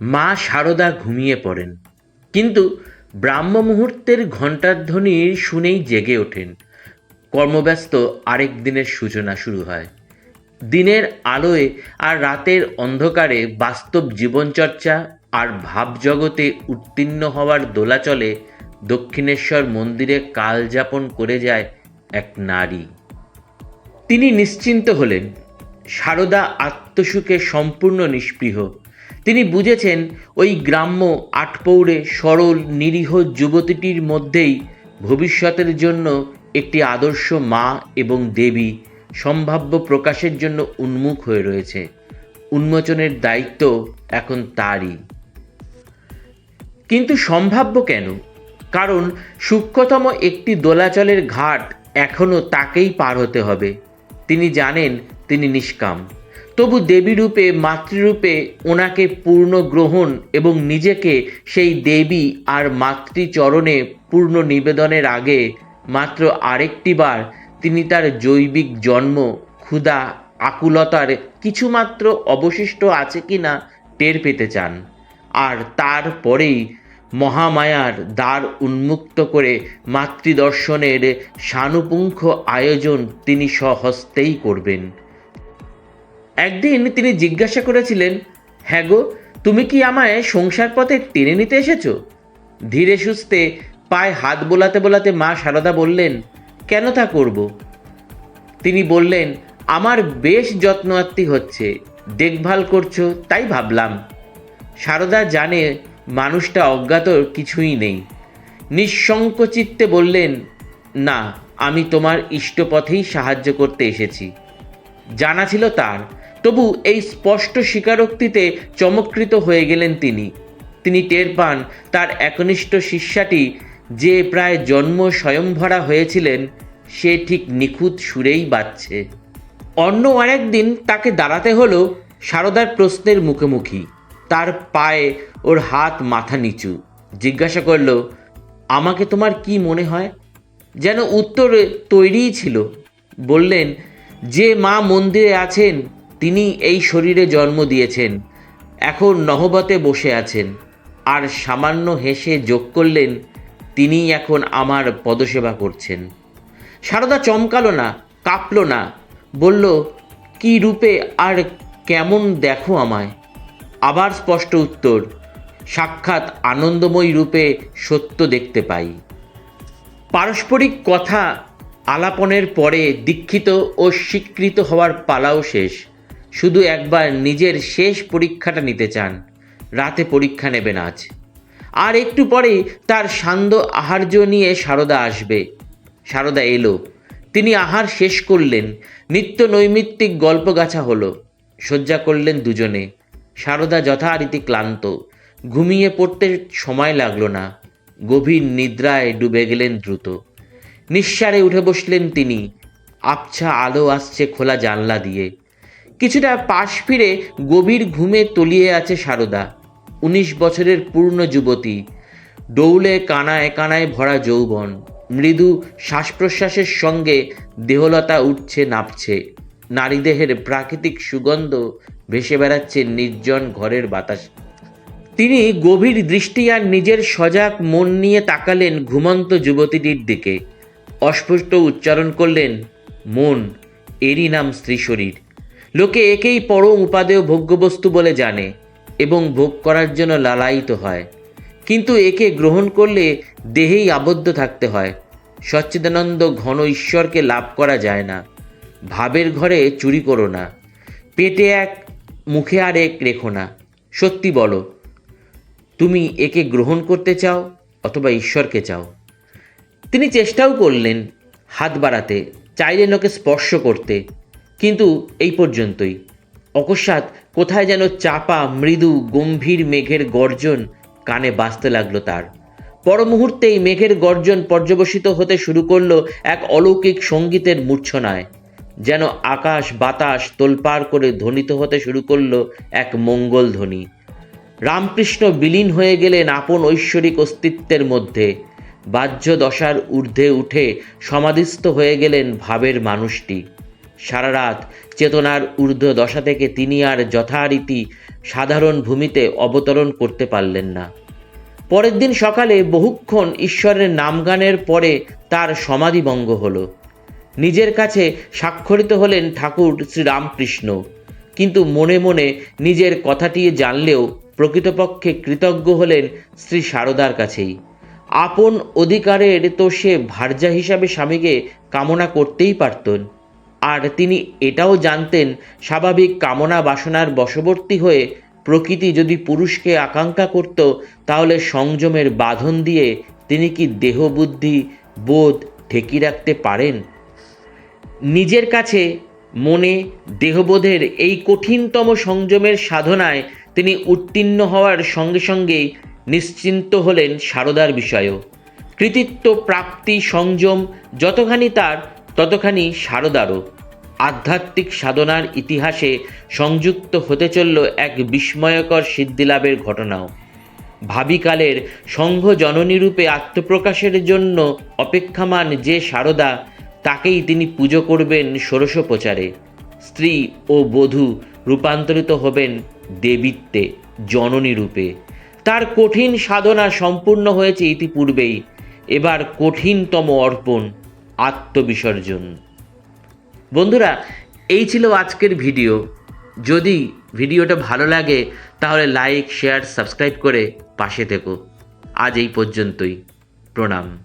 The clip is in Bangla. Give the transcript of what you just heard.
মা শারদা ঘুমিয়ে পড়েন। কিন্তু ব্রাহ্ম মুহূর্তের ঘণ্টার ধ্বনি শুনেই জেগে ওঠেন। কর্মব্যস্ত আরেক দিনের সূচনা শুরু হয়। দিনের আলোয় আর রাতের অন্ধকারে বাস্তব জীবনচর্চা আর ভাবজগতে উত্তীর্ণ হওয়ার দোলাচলে দক্ষিণেশ্বর মন্দিরে কাল যাপন করে যায় এক নারী। তিনি নিশ্চিন্ত হলেন, সারদা আত্মসুখে সম্পূর্ণ নিষ্পৃহ। তিনি বুঝেছেন ওই গ্রাম্য আটপৌরে সরল নিরীহ যুবতীটির মধ্যেই ভবিষ্যতের জন্য একটি আদর্শ মা এবং দেবী সম্ভাব্য প্রকাশের জন্য উন্মুখ হয়ে রয়েছে। উন্মোচনের দায়িত্ব এখন তারই। কিন্তু সম্ভাব্য কেন? কারণ সূক্ষ্মতম একটি দোলাচলের ঘাট এখনও তাকেই পার হতে হবে। তিনি জানেন তিনি নিষ্কাম। তবু দেবীরূপে মাতৃরূপে ওনাকে পূর্ণ গ্রহণ এবং নিজেকে সেই দেবী আর মাতৃচরণে পূর্ণ নিবেদনের আগে মাত্র আরেকটি বার তিনি তার জৈবিক জন্ম, ক্ষুধা, আকুলতার কিছুমাত্র অবশিষ্ট আছে কি না টের পেতে চান। আর তারপরেই মহামায়ার দ্বার উন্মুক্ত করে মাতৃদর্শনের সানুপুঙ্খ আয়োজন তিনি স্বহস্তেই করবেন। একদিন তিনি জিজ্ঞাসা করেছিলেন হ্যাঁ গো, তুমি কি আমায় সংসার পথে টেনে নিতে এসেছ? ধীরে সুস্থে পায়ে হাত বোলাতে বোলাতে মা সারদা বললেন, কেন তা করব? তিনি বললেন, আমার বেশ যত্নার্থী হচ্ছে, দেখভাল করছ, তাই ভাবলাম। সারদা জানে মানুষটা অজ্ঞাত কিছুই নেই। নিঃশঙ্ক চিত্তে বললেন, না, আমি তোমার ইষ্টপথেই সাহায্য করতে এসেছি। জানা ছিল তার তবু এই স্পষ্ট স্বীকারোক্তিতে চমৎকৃত হয়ে গেলেন তিনি। তিনি টের পান, তার একনিষ্ঠ শিষ্যাটি যে প্রায় জন্ম স্বয়ংভরা হয়েছিলেন, সে ঠিক নিখুঁত সুরেই বাজছে। অন্য আরেক দিন তাকে দাঁড়াতে হলো সারদার প্রশ্নের মুখোমুখি। তার পায়ে ওর হাত মাথা নিচু। জিজ্ঞাসা করল, আমাকে তোমার কি মনে হয়? যেন উত্তর তৈরিই ছিল। বললেন, যে মা মন্দিরে আছেন তিনি এই শরীরে জন্ম দিয়েছেন, এখন নহবতে বসে আছেন, আর সামান্য হেসে যোগ করলেন, তিনি এখন আমার পদসেবা করছেন। সারদা চমকালো না, কাঁপলো না, বলল, কি রূপে আর কেমন দেখো আমায়? আবার স্পষ্ট উত্তর, সাক্ষাৎ আনন্দময়ী রূপে সত্য দেখতে পাই। পারস্পরিক কথা আলাপনের পরে দীক্ষিত ও স্বীকৃত হওয়ার পালাও শেষ। শুধু একবার নিজের শেষ পরীক্ষাটা নিতে চান। রাতে পরীক্ষা নেবেন আজ। আর একটু পরেই তার সান্ধ্য আহার্য নিয়ে সারদা আসবে। সারদা এলো। তিনি আহার শেষ করলেন। নিত্য নৈমিত্তিক গল্প গাছা হলো। শয্যা করলেন দুজনে। সারদা যথারীতি ক্লান্ত। ঘুমিয়ে পড়তে সময় লাগল না। গভীর নিদ্রায় ডুবে গেলেন দ্রুত। নিঃসারে উঠে বসলেন তিনি। আবছা আলো আসছে খোলা জানলা দিয়ে। কিছুটা পাশ ফিরে গভীর ঘুমে তলিয়ে আছে সারদা। উনিশ বছরের পূর্ণ যুবতী। ডৌলে কানায় কানায় ভরা যৌবন। মৃদু শ্বাস প্রশ্বাসের সঙ্গে দেহলতা উঠছে নাপছে। নারীদেহের প্রাকৃতিক সুগন্ধ ভেসে বেড়াচ্ছে নির্জন ঘরের বাতাস। তিনি গভীর দৃষ্টি আর নিজের সজাগ মন নিয়ে তাকালেন ঘুমন্ত যুবতীটির দিকে। অস্পষ্ট উচ্চারণ করলেন, মন, এরই নাম স্ত্রী শরীর লোকে একেই পরম উপাদেয় ভোগ্যবস্তু বলে জানে এবং ভোগ করার জন্য লালায়িত হয়। কিন্তু একে গ্রহণ করলে দেহেই আবদ্ধ থাকতে হয়। সচ্চিদানন্দ ঘন ঈশ্বরকে লাভ করা যায় না। ভাবের ঘরে চুরি করো না। পেটে এক, মুখে আর এক রেখো না। সত্যি বলো, তুমি একে গ্রহণ করতে চাও অথবা ঈশ্বরকে চাও? তিনি চেষ্টাও করলেন হাত বাড়াতে, চাইলেন ওকে স্পর্শ করতে। কিন্তু এই পর্যন্তই। অকস্মাৎ কোথায় যেন চাপা, মৃদু, গম্ভীর মেঘের গর্জন কানে বাজতে লাগল তার। পর মুহূর্তেই মেঘের গর্জন পর্যবসিত হতে শুরু করল এক অলৌকিক সঙ্গীতের মূর্ছনায়, যেন আকাশ বাতাস তোলপাড় করে ধ্বনিত হতে শুরু করল এক মঙ্গল ধ্বনি। রামকৃষ্ণ বিলীন হয়ে গেলেন আপন ঐশ্বরিক অস্তিত্বের মধ্যে। বাহ্য দশার ঊর্ধ্বে উঠে সমাধিস্থ হয়ে গেলেন ভাবের মানুষটি। সারা রাত চেতনার ঊর্ধ্ব দশা থেকে তিনি আর যথারীতি সাধারণ ভূমিতে অবতরণ করতে পারলেন না। পরের দিন সকালে বহুক্ষণ ঈশ্বরের নামগানের পরে তার সমাধিভঙ্গ হল। নিজের কাছে স্বাক্ষরিত হলেন ঠাকুর শ্রীরামকৃষ্ণ। কিন্তু মনে মনে নিজের কথাটি জানলেও প্রকৃতপক্ষে কৃতজ্ঞ হলেন শ্রী সারদার কাছেই। আপন অধিকারের তো সে ভার্যা হিসাবে স্বামীকে কামনা করতেই পারতেন। আর তিনি এটাও জানতেন, স্বাভাবিক কামনা বাসনার বশবর্তী হয়ে প্রকৃতি যদি পুরুষকে আকাঙ্ক্ষা করত, তাহলে সংযমের বাঁধন দিয়ে তিনি কি দেহবুদ্ধি বোধ ঠেকিয়ে রাখতে পারেন? নিজের কাছে মনে দেহবোধের এই কঠিনতম সংযমের সাধনায় তিনি উত্তীর্ণ হওয়ার সঙ্গে সঙ্গেই নিশ্চিন্ত হলেন সারদার বিষয়েও। কৃতিত্ব, প্রাপ্তি, সংযম যতখানি তার, ততখানি সারদারও। আধ্যাত্মিক সাধনার ইতিহাসে সংযুক্ত হতে চলল এক বিস্ময়কর সিদ্ধিলাভের ঘটনাও। ভাবিকালের সংঘ জননী রূপে আত্মপ্রকাশের জন্য অপেক্ষামান যে সারদা, তাকেই তিনি পুজো করবেন ষোড়শ প্রচারে। স্ত্রী ও বধূ রূপান্তরিত হবেন দেবীত্বে, জননী রূপে। তার কঠিন সাধনা সম্পূর্ণ হয়েছে ইতিপূর্বেই। এবার কঠিনতম অর্পণ, আত্মবিসর্জন। বন্ধুরা, এই ছিল আজকের ভিডিও। যদি ভিডিওটা ভালো লাগে, তাহলে লাইক, শেয়ার, সাবস্ক্রাইব করে পাশে থেকো। আজ এই পর্যন্তই। প্রণাম।